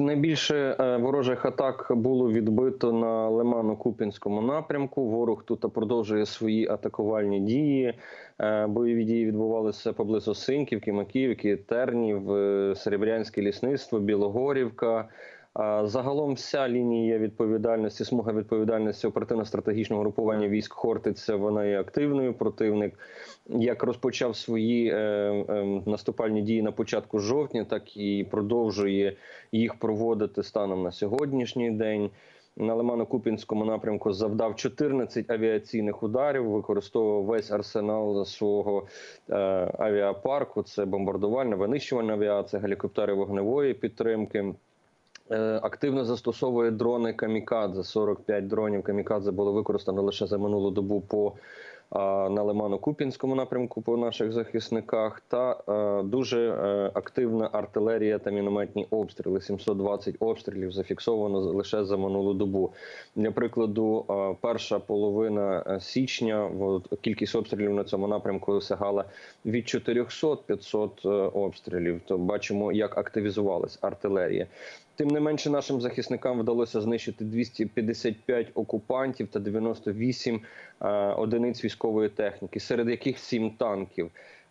Найбільше е, ворожих атак було відбито на Лимано-Купінському напрямку. Ворог тут продовжує свої атакувальні дії. Е, Бойові дії відбувалися поблизу Синківки, Макіївки, Тернів, е, Серебрянське лісництво, Білогорівка. Загалом вся лінія відповідальності, смуга відповідальності оперативно-стратегічного групування військ Хортиця, вона є активною. Противник як розпочав свої е, е, наступальні дії на початку жовтня, так і продовжує їх проводити станом на сьогоднішній день. На Лимано-Купінському напрямку завдав 14 авіаційних ударів, використовував весь арсенал свого е, авіапарку. Це бомбардувальна, винищувальна авіація, гелікоптери вогневої підтримки. Е, Активно застосовує дрони камікадзе. 45 дронів камікадзе було використано лише за минулу добу по на Лимано-Купінському напрямку по наших захисниках, та е, дуже е, активна артилерія та мінометні обстріли. 720 обстрілів зафіксовано лише за минулу добу. Для прикладу, е, перша половина січня кількість обстрілів на цьому напрямку сягала від 400-500 е, обстрілів. То бачимо, як активізувалась артилерія. Тим не менше, нашим захисникам вдалося знищити 255 окупантів та 98 е, одиниць військової техніки, серед яких 7 танків.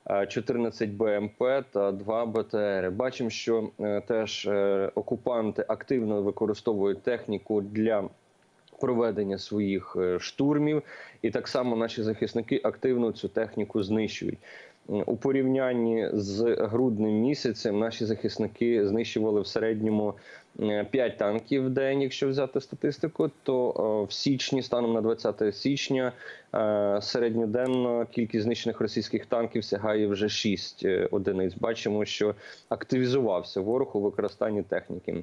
е, 14 БМП та 2 БТР. Бачимо, що е, теж е, окупанти активно використовують техніку для проведення своїх е, штурмів, і так само наші захисники активно цю техніку знищують. У порівнянні з грудним місяцем наші захисники знищували в середньому 5 танків в день, якщо взяти статистику, то е, в січні, станом на 20 січня, е, середньоденно кількість знищених російських танків сягає вже 6 одиниць. Бачимо, що активізувався ворог у використанні техніки.